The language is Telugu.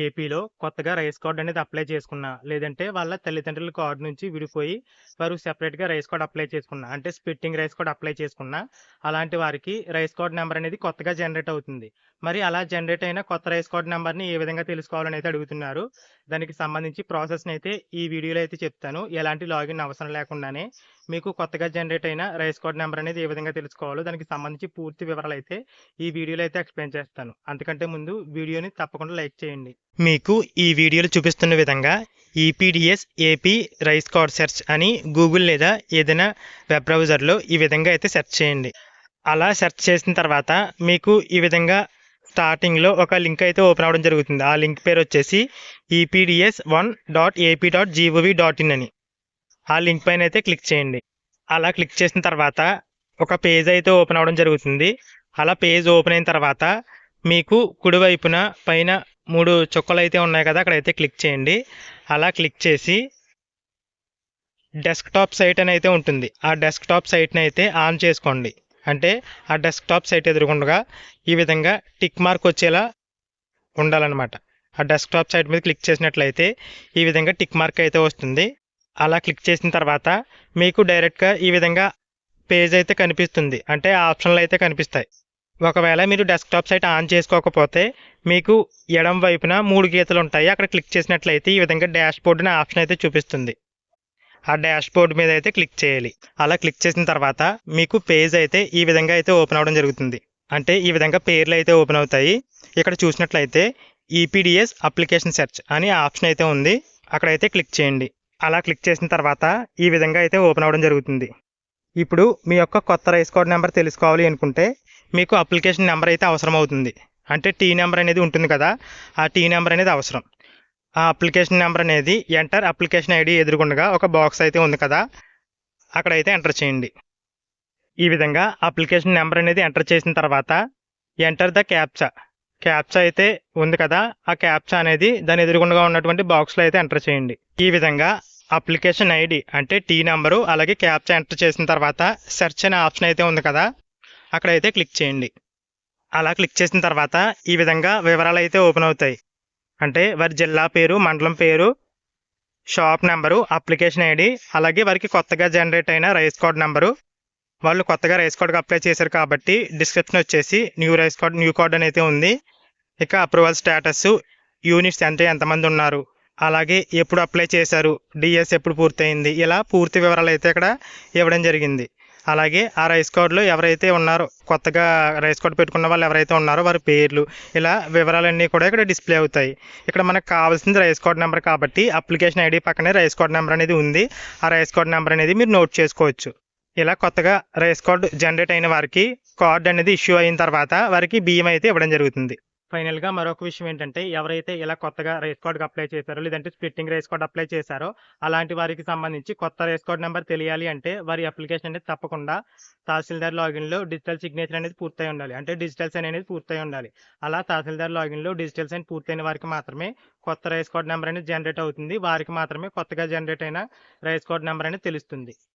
ఏపీలో కొత్తగా రైస్ కార్డ్ అనేది అప్లై చేసుకున్నా, లేదంటే వాళ్ళ తల్లిదండ్రుల కార్డ్ నుంచి విడిపోయి వారు సెపరేట్‌గా రైస్ కార్డ్ అప్లై చేసుకున్నా, అంటే స్పిట్టింగ్ రైస్ కార్డ్ అప్లై చేసుకున్నా, అలాంటి వారికి రైస్ కార్డ్ నెంబర్ అనేది కొత్తగా జనరేట్ అవుతుంది. మరి అలా జనరేట్ అయిన కొత్త రైస్ కార్డ్ నెంబర్ని ఏ విధంగా తెలుసుకోవాలని అయితే అడుగుతున్నారు. దానికి సంబంధించి ప్రాసెస్‌ని అయితే ఈ వీడియోలో అయితే చెప్తాను. ఎలాంటి లాగిన్ అవసరం లేకుండానే మీకు కొత్తగా జనరేట్ అయిన రైస్ కార్డ్ నెంబర్ అనేది ఏ విధంగా తెలుసుకోవాలో దానికి సంబంధించి పూర్తి వివరాలు అయితే ఈ వీడియోలో అయితే ఎక్స్‌ప్లెయిన్ చేస్తాను. అంతకంటే ముందు వీడియోని తప్పకుండా లైక్ చేయండి. మీకు ఈ వీడియోలో చూపిస్తున్న విధంగా EPDS AP rice card search అని గూగుల్ లేదా ఏదైనా వెబ్ బ్రౌజర్‌లో ఈ విధంగా అయితే సెర్చ్ చేయండి. అలా సెర్చ్ చేసిన తర్వాత మీకు ఈ విధంగా స్టార్టింగ్‌లో ఒక లింక్ అయితే ఓపెన్ అవ్వడం జరుగుతుంది. ఆ లింక్ పేరు వచ్చేసి EPDS one dot AP dot GOV dot in అని. ఆ లింక్ పైన అయితే క్లిక్ చేయండి. అలా క్లిక్ చేసిన తర్వాత ఒక పేజ్ అయితే ఓపెన్ అవ్వడం జరుగుతుంది. అలా పేజ్ ఓపెన్ అయిన తర్వాత మీకు కుడివైపున పైన మూడు చుక్కలు అయితే ఉన్నాయి కదా! అక్కడైతే క్లిక్ చేయండి. అలా క్లిక్ చేసి డెస్క్‌టాప్ సైట్ అని అయితే ఉంటుంది. ఆ డెస్క్‌టాప్ సైట్‌ని అయితే ఆన్ చేసుకోండి. అంటే ఆ డెస్క్‌టాప్ సైట్ ఎదురుకుండగా ఈ విధంగా టిక్ మార్క్ వచ్చేలా ఉండాలన్నమాట. ఆ డెస్క్‌టాప్ సైట్ మీద క్లిక్ చేసినట్లయితే ఈ విధంగా టిక్ మార్క్ అయితే వస్తుంది. అలా క్లిక్ చేసిన తర్వాత మీకు డైరెక్ట్‌గా ఈ విధంగా పేజ్ అయితే కనిపిస్తుంది. అంటే ఆప్షన్‌లు అయితే కనిపిస్తాయి. ఒకవేళ మీరు డెస్క్‌టాప్ సైట్ ఆన్ చేసుకోకపోతే మీకు ఎడం వైపున మూడు గీతలు ఉంటాయి. అక్కడ క్లిక్ చేసినట్లయితే ఈ విధంగా డాష్‌బోర్డ్ అనే ఆప్షన్ అయితే చూపిస్తుంది. ఆ డాష్‌బోర్డ్ మీద అయితే క్లిక్ చేయాలి. అలా క్లిక్ చేసిన తర్వాత మీకు పేజ్ అయితే ఈ విధంగా అయితే ఓపెన్ అవ్వడం జరుగుతుంది. అంటే ఈ విధంగా పేర్లు అయితే ఓపెన్ అవుతాయి. ఇక్కడ చూసినట్లయితే ఈపీడీఎస్ అప్లికేషన్ సెర్చ్ అని ఆప్షన్ అయితే ఉంది. అక్కడైతే క్లిక్ చేయండి. అలా క్లిక్ చేసిన తర్వాత ఈ విధంగా అయితే ఓపెన్ అవ్వడం జరుగుతుంది. ఇప్పుడు మీ యొక్క కొత్త రైస్ కార్డ్ నెంబర్ తెలుసుకోవాలి అనుకుంటే మీకు అప్లికేషన్ నెంబర్ అయితే అవసరం అవుతుంది. అంటే టీ నెంబర్ అనేది ఉంటుంది కదా! ఆ టీ నెంబర్ అనేది అవసరం. ఆ అప్లికేషన్ నెంబర్ అనేది ఎంటర్ అప్లికేషన్ ఐడి ఎదురుకుండగా ఒక బాక్స్ అయితే ఉంది కదా! అక్కడైతే ఎంటర్ చేయండి. ఈ విధంగా అప్లికేషన్ నెంబర్ అనేది ఎంటర్ చేసిన తర్వాత ఎంటర్ ద క్యాప్చా. క్యాప్చా అయితే ఉంది కదా! ఆ క్యాప్చా అనేది దాని ఎదురుగుండగా ఉన్నటువంటి బాక్స్‌లో అయితే ఎంటర్ చేయండి. ఈ విధంగా అప్లికేషన్ ఐడి అంటే టీ నెంబరు అలాగే క్యాప్చా ఎంటర్ చేసిన తర్వాత సెర్చ్ అనే ఆప్షన్ అయితే ఉంది కదా! అక్కడైతే క్లిక్ చేయండి. అలా క్లిక్ చేసిన తర్వాత ఈ విధంగా వివరాలు అయితే ఓపెన్ అవుతాయి. అంటే వారి జిల్లా పేరు, మండలం పేరు, షాప్ నెంబరు అప్లికేషన్ ఐడి అలాగే వారికి కొత్తగా జనరేట్ అయిన రైస్ కార్డ్ నెంబరు వాళ్ళు కొత్తగా రైస్ కార్డ్‌కి అప్లై చేశారు కాబట్టి డిస్క్రిప్షన్ వచ్చేసి new rice card new card అని అయితే ఉంది. ఇక అప్రూవల్ స్టేటస్, యూనిట్స్ అంటే ఎంతమంది ఉన్నారు, అలాగే ఎప్పుడు అప్లై చేశారు, డిఎస్ ఎప్పుడు పూర్తయింది ఇలా పూర్తి వివరాలు అయితే ఇక్కడ ఇవ్వడం జరిగింది. అలాగే ఆ రైస్ కార్డులో ఎవరైతే ఉన్నారో కొత్తగా రైస్ కార్డ్ పెట్టుకున్న వాళ్ళు ఎవరైతే ఉన్నారో వారి పేర్లు ఇలా వివరాలన్నీ కూడా ఇక్కడ డిస్‌ప్లే అవుతాయి. ఇక్కడ మనకు కావాల్సింది రైస్ కార్డ్ నెంబర్ కాబట్టి అప్లికేషన్ ఐడి పక్కనే రైస్ కార్డ్ నెంబర్ అనేది ఉంది. ఆ రైస్ కార్డ్ నెంబర్ అనేది మీరు నోట్ చేసుకోవచ్చు. ఇలా కొత్తగా రైస్ కార్డు జనరేట్ అయిన వారికి కార్డు అనేది ఇష్యూ అయిన తర్వాత వారికి బియ్యం అయితే ఇవ్వడం జరుగుతుంది. ఫైనల్‌గా మరొక విషయం ఏంటంటే ఎవరైతే ఇలా కొత్తగా రైస్ కార్డ్‌కి అప్లై చేశారో లేదంటే స్ప్లిట్టింగ్ రైస్ కార్డ్ అప్లై చేశారో అలాంటి వారికి సంబంధించి కొత్త రైస్ కార్డ్ నెంబర్ తెలియాలి అంటే వారి అప్లికేషన్ అనేది తప్పకుండా తహసీల్దార్ లాగిన్‌లో డిజిటల్ సిగ్నేచర్ అనేది పూర్తయి ఉండాలి. అంటే డిజిటల్ సైన్ అనేది పూర్తయి ఉండాలి. అలా తహసీల్దార్ లాగిన్‌లో డిజిటల్ సైన్ పూర్తయిన వారికి మాత్రమే కొత్త రైస్ కార్డ్ నెంబర్ అనేది జనరేట్ అవుతుంది. వారికి మాత్రమే కొత్తగా జనరేట్ అయిన రైస్ కార్డ్ నెంబర్ అనేది తెలుస్తుంది.